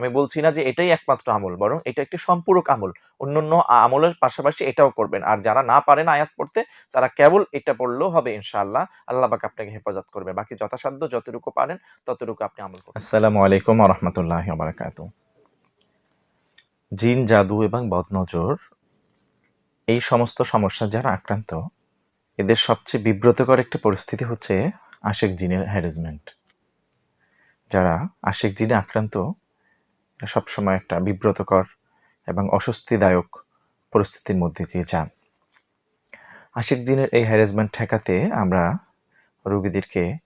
আমি বলছি না যে এটাই একমাত্র আমল, বরং এটা একটি সম্পূরক আমল। অন্যান্য আমলের পাশাপাশি এটাও করবেন। আর যারা না পারেন আয়াত পড়তে, তারা কেবল এটা পড়লেও হবে ইনশাআল্লাহ। আল্লাহ পাক আপনাকে হেফাজত করবে। বাকি যথাসাধ্য যতটুকু পারেন, ততটুকু আপনি আমল করুন। আসসালামু আলাইকুম ওয়া বারাকাতুহু জিন, জাদু এবং বদনজর, এই সমস্ত সমস্যা যারা আক্রান্ত, এদের সবচেয়ে বিব্রতকর একটি পরিস্থিতি হচ্ছে আশেক জিনের হ্যারাসমেন্ট যারা আশেক জিনে আক্রান্ত সবসময় একটা বিব্রতকর এবং অস্বস্তিদায়ক পরিস্থিতির মধ্যে দিয়ে যান। আশেক জিনের এই হ্যারাসমেন্ট ঠেকাতে আমরা রুগীদেরকে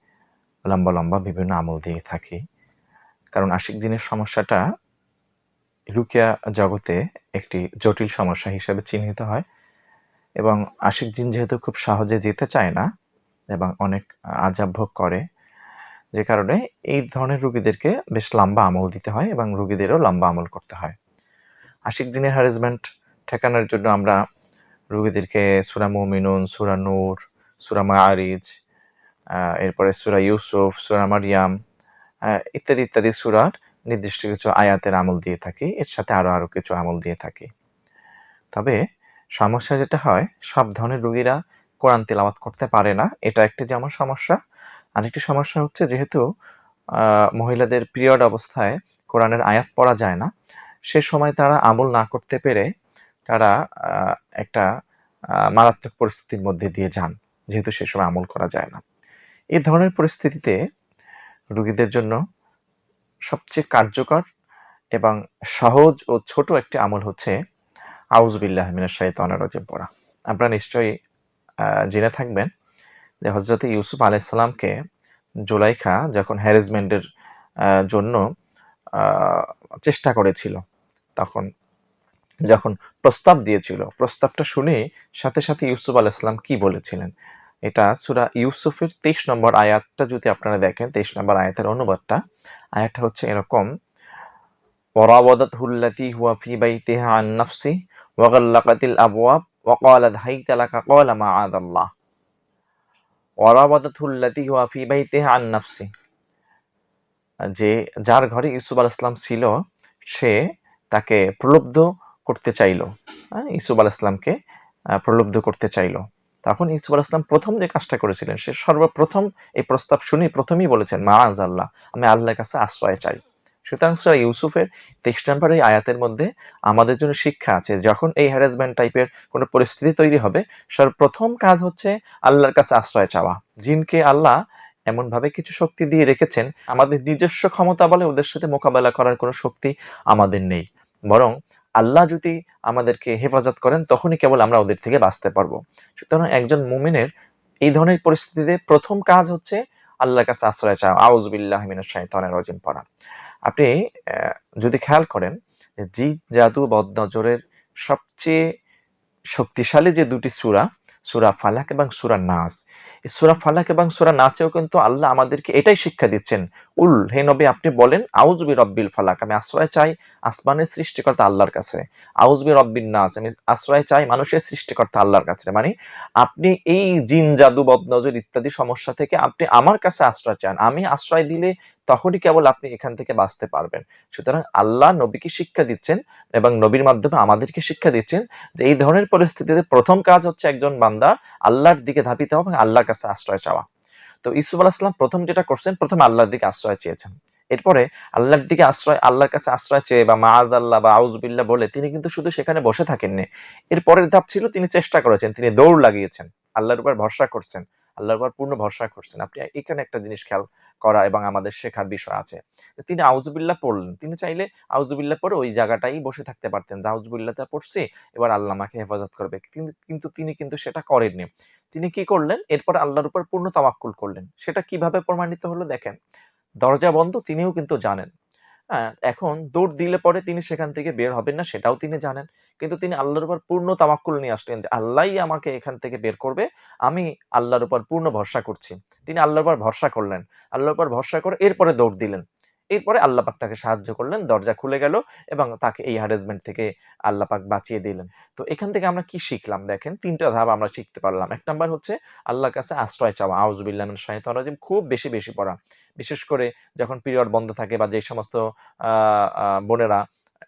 লম্বা লম্বা বিভিন্ন আমল দিয়ে থাকি। কারণ আশিক জিনের সমস্যাটা রুকিয়া জগতে একটি জটিল সমস্যা হিসেবে চিহ্নিত হয় এবং আশিক জিন যেহেতু খুব সহজে যেতে চায় না এবং অনেক আজাব ভোগ করে যে কারণে এই ধরনের রুগীদেরকে বেশ লম্বা আমল দিতে হয় এবং রুগীদেরও লম্বা আমল করতে হয়। আশিক দিনের হ্যারাসমেন্ট ঠেকানোর জন্য আমরা রুগীদেরকে সুরা মুমিনুন, সুরা নূর, সুরা মারিজ এরপরে সুরা ইউসুফ, সুরা মারিয়াম ইত্যাদি ইত্যাদি সুরার নির্দিষ্ট কিছু আয়াতের আমল দিয়ে থাকি। এর সাথে আরও আরও কিছু আমল দিয়ে থাকি। তবে সমস্যা যেটা হয়, সব ধরনের রুগীরা কোরআন তেলাওয়াত করতে পারে না। এটা একটি যেমন সমস্যা আরেকটি সমস্যা হচ্ছে যেহেতু মহিলাদের পিরিয়ড অবস্থায় কোরআনের আয়াত পড়া যায় না, সে সময় তারা আমল না করতে পেরে তারা একটা মারাত্মক পরিস্থিতির মধ্যে দিয়ে যান, যেহেতু সে সময় আমল করা যায় না। এই ধরনের পরিস্থিতিতে রুগীদের জন্য সবচেয়ে কার্যকর এবং সহজ ও ছোট একটি আমল হচ্ছে আউজবিল্লাহ মিনাশ শাইতানির রাজিম পড়া। আপনারা নিশ্চয়ই জেনে থাকবেন যে হজরত ইউসুফ আলাইসাল্লামকে জুলাইখা যখন হ্যারাসমেন্টের জন্য আহ, চেষ্টা করেছিল তখন যখন প্রস্তাব দিয়েছিল প্রস্তাবটা শুনে সাথে সাথে ইউসুফ আলাইসাল্লাম কি বলেছিলেন এটা সুরা ইউসুফের তেইশ নম্বর আয়াতটা যদি আপনারা দেখেন তেইশ নম্বর আয়াতের অনুবাদটা আয়াতটা হচ্ছে এরকম وراودته التي هو في بيتها عن نفسه وغلقت الأبواب وقالت هيت لك قال معاذ الله ওয়ারাবাদাতুল্লাতি ওয়াফি বাইতে আন নাফসি। যে, যার ঘরে ইউসুফ আল ইসলাম ছিল, সে তাকে প্রলুব্ধ করতে চাইল। হ্যাঁ, ইসুফ আল ইসলামকে প্রলুব্ধ করতে চাইল। তখন ইসুফ আল ইসলাম প্রথম যে কাজটা করেছিলেন, সে সর্বপ্রথম এই প্রস্তাব শুনে প্রথমেই বলেছেন, মা আজ আল্লাহ আমি আল্লাহর কাছে আশ্রয় চাই। সুতরাং সূরা ইউসুফের তেইশ নম্বর এই আয়াতের মধ্যে আমাদের জন্য শিক্ষা আছে, যখন এই হ্যারাসমেন্ট টাইপের কোনো পরিস্থিতি তৈরি হবে, সর্বপ্রথম কাজ হচ্ছে আল্লাহর কাছে আশ্রয় চাওয়া। জিনকে আল্লাহ এমনভাবে কিছু শক্তি দিয়ে রেখেছেন, আমাদের নিজস্ব ক্ষমতা বলে ওদের সাথে মোকাবেলা করার কোনো শক্তি আমাদের নেই। বরং আল্লাহ যদি আমাদেরকে হেফাজত করেন, তখনই কেবল আমরা ওদের থেকে বাঁচতে পারব। সুতরাং একজন মুমিনের এই ধরনের পরিস্থিতিতে প্রথম কাজ হচ্ছে আল্লাহর কাছে আশ্রয় চাওয়া। আউজবিল্লাহ মিনাশ শাইতানির রাজিম পড়া। আপনি যদি খেয়াল করেন জি জিদ বদনজরের সবচেয়ে শক্তিশালী যে দুটি সূরা সূরা ফালাক এবং সূরা নাস। সূরা ফালাক এবং সূরা নাসেও কিন্তু আল্লাহ আমাদেরকে এটাই শিক্ষা দিচ্ছেন, উল, হে নবী, আপনি বলেন আউজবি রব্বিল ফালাক আমি আশ্রয় চাই আসমানের সৃষ্টিকর্তা আল্লাহর কাছে। আউজবি রব্বিন নাস আমি আশ্রয় চাই মানুষের সৃষ্টিকর্তা আল্লাহর কাছে। মানে আপনি এই জিন, জাদু, বদনজর ইত্যাদি সমস্যা থেকে আপনি আমার কাছে আশ্রয় চান। আমি আশ্রয় দিলে তখনই কেবল আপনি এখান থেকে বাঁচতে পারবেন। সুতরাং আল্লাহ নবীকে শিক্ষা দিচ্ছেন এবং নবীর মাধ্যমে আমাদেরকে শিক্ষা দিচ্ছেন যে এই ধরনের পরিস্থিতিতে প্রথম কাজ হচ্ছে একজন বান্দা আল্লাহর দিকে ধাপিত হবে আল্লাহর কাছে আশ্রয় চাওয়া। তো ইসুফ আলাহিসাম প্রথম যেটা করছেন, প্রথমে আল্লাহর দিকে আশ্রয় চেয়েছেন। এরপরে আল্লাহর দিকে আশ্রয়, আল্লাহর কাছে আশ্রয় চেয়ে বা মাজ আল্লাহ বা আউজবিল্লা বলে তিনি কিন্তু শুধু সেখানে বসে থাকেননি। এর পরের ধাপ ছিল তিনি চেষ্টা করেছেন, তিনি দৌড় লাগিয়েছেন। আল্লাহর উপর ভরসা করছেন, আল্লাহর উপর পূর্ণ ভরসা করছেন। আপনি এখানে একটা জিনিস খেয়াল করা এবং আমাদের শেখার বিষয় আছে। তিনি আউজুবিল্লাহ পড়লেন। তিনি চাইলে আউজুবিল্লাহ পরে ওই জায়গাটাই বসে থাকতে পারতেন যে আউজুবিল্লাহটা পড়ছে, এবার আল্লাহ আমাকে হেফাজত করবে। কিন্তু কিন্তু তিনি কিন্তু সেটা করেননি। তিনি কি করলেন? এরপর আল্লাহর উপর পূর্ণ তাওয়াক্কুল করলেন। সেটা কীভাবে প্রমাণিত হলো দেখেন? দরজা বন্ধ তিনিও কিন্তু জানেন। এখন দৌড় দিলে পরে তিনি সেখান থেকে বের হবেন না, সেটাও তিনি জানেন। কিন্তু তিনি আল্লাহর উপর পূর্ণ তামাক্কুল নিয়ে আসলেন যে আল্লাহ আমাকে এখান থেকে বের করবে, আমি আল্লাহর উপর পূর্ণ ভরসা করছি। তিনি আল্লাহর উপর ভরসা করলেন। আল্লাহর উপর ভরসা করে এরপরে দৌড় দিলেন। এরপরে আল্লাহ পাক তাকে সাহায্য করলেন, দরজা খুলে গেল এবং তাকে এই হ্যারাসমেন্ট থেকে আল্লাহ পাক বাঁচিয়ে দিলেন। তো এখান থেকে আমরা কি শিখলাম? দেখেন তিনটা ধাপ আমরা শিখতে পারলাম। এক নাম্বার হচ্ছে আল্লাহর কাছে আশ্রয় চাওয়া। আউজুবিল্লাহ শাইতানির রাজিম। খুব বেশি বেশি পড়া। বিশেষ করে যখন পিরিয়ড বন্ধ থাকে বা যে সমস্ত বোনেরা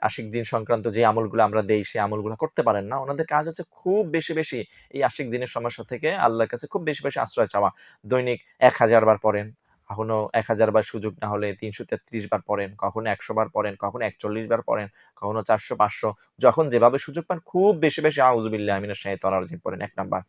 আশিক দিন সংক্রান্ত যে আমলগুলো আমরা দেই, সেই আমলগুলো করতে পারেন না। ওনাদের কাজ হচ্ছে খুব বেশি বেশি। এই আশিক দিনের সমস্যা থেকে আল্লাহর কাছে খুব বেশি বেশি আশ্রয় চাওয়া। দৈনিক এক হাজার বার পড়েন। কখনো এক হাজার বার সুযোগ না হলে তিনশো তেত্রিশ বার পড়েন, কখনো একশো বার পড়েন, কখনো একচল্লিশ বার পড়েন, কখনো চারশো পাঁচশো। যখন যেভাবে সুযোগ পান, খুব বেশি বেশি আউজুবিল্লাহ আমিনের সাহেব তনারজিম পড়েন, এক নাম্বার।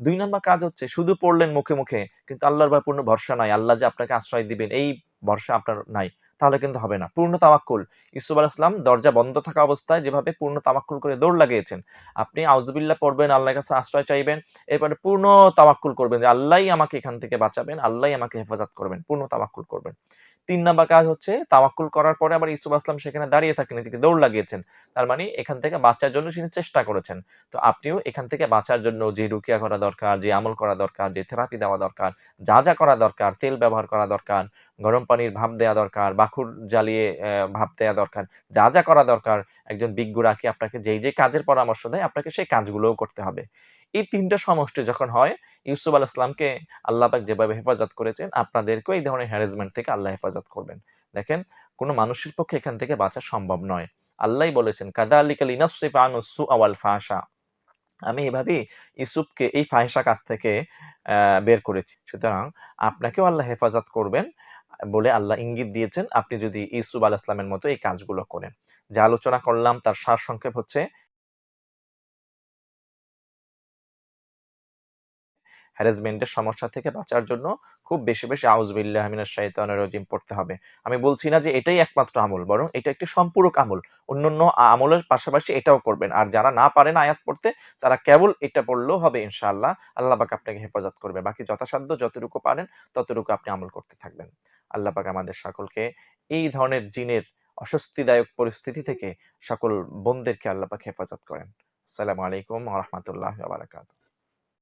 দুই নাম্বার কাজ হচ্ছে, শুধু পড়লেন মুখে মুখে, কিন্তু আল্লাহর পূর্ণ ভরসা নাই। আল্লাহ যে আপনাকে আশ্রয় দিবেন, এই ভরসা আপনার নাই। তাহলে কিন্তু হবে না। পূর্ণ তামাকুল ইসুফ আলাইসলাম দরজা বন্ধ থাকা অবস্থায় যেভাবে পূর্ণ তামাক্কুল করে দৌড় লাগিয়েছেন, আপনি আউজবিল্লা পড়বেন, আল্লাহর কাছে আশ্রয় চাইবেন, এরপরে পূর্ণ তামাক্কুল করবেন যে আল্লাহ আমাকে এখান থেকে বাঁচাবেন আল্লাহ আমাকে হেফাজত করবেন, পূর্ণ তামাক্কুল করবেন। তিন নাম্বার কাজ হচ্ছে তাওয়াক্কুল করার পরে আবার ইসুফ আসলাম সেখানে দাঁড়িয়ে থাকেন এদিকে দৌড় লাগিয়েছেন। তার মানে এখান থেকে বাঁচার জন্য তিনি চেষ্টা করেছেন। তো আপনিও এখান থেকে বাঁচার জন্য যে রুকিয়া করা দরকার, যে আমল করা দরকার, যে থেরাপি দেওয়া দরকার, যা যা করা দরকার, তেল ব্যবহার করা দরকার, গরম পানির ভাপ দেওয়া দরকার বাকুর জ্বালিয়ে ভাপ দেওয়া দরকার, যা যা করা দরকার, একজন বিজ্ঞ রাখি আপনাকে যেই যে কাজের পরামর্শ দেয়, আপনাকে সেই কাজগুলোও করতে হবে। এই তিনটা সমষ্টি যখন হয়, ইউসুফ আল ইসলামকে আল্লাহ পাক যেভাবে হেফাজত করেছেন, আপনাদেরকেও এই ধরনের হ্যারাসমেন্ট থেকে আল্লাহ হেফাজত করবেন। দেখেন, কোনো মানুষের পক্ষে এখান থেকে বাঁচা সম্ভব নয়। আল্লাহই বলেছেন কাদা আলিকাল ইনাসরিফ আনুসু আওয়াল ফাহাসা আমি এভাবে ইউসুফকে এই ফাহিসা কাজ থেকে বের করেছি। সুতরাং আপনাকেও আল্লাহ হেফাজত করবেন বলে আল্লাহ ইঙ্গিত দিয়েছেন। আপনি যদি ইউসুফ আল ইসলামের মতো এই কাজগুলো করেন। যা আলোচনা করলাম, তার সার সংক্ষেপ হচ্ছে হ্যারাসমেন্টের সমস্যা থেকে বাঁচার জন্য খুব বেশি বেশি আউজবিল্লাহ মিনাশ শাইতানির রাজিম পড়তে হবে। আমি বলছি না যে এটাই একমাত্র আমল, বরং এটা একটি সম্পূরক আমল। অন্যান্য আমলের পাশাপাশি এটাও করবেন। আর যারা না পারেন আয়াত পড়তে, তারা কেবল এটা পড়লেও হবে ইনশাআল্লাহ। আল্লাহ আপনাকে হেফাজত করবে। বাকি যথাসাধ্য যতটুকু পারেন, ততটুকু আপনি আমল করতে থাকবেন। আল্লাহ পাক আমাদের সকলকে এই ধরনের জিনের অস্বস্তিদায়ক পরিস্থিতি থেকে সকল বোনদেরকে আল্লাহ পাক হেফাজত করেন। আসসালামু আলাইকুম রাহমাতুল্লাহি ওয়া বারাকাতুহু।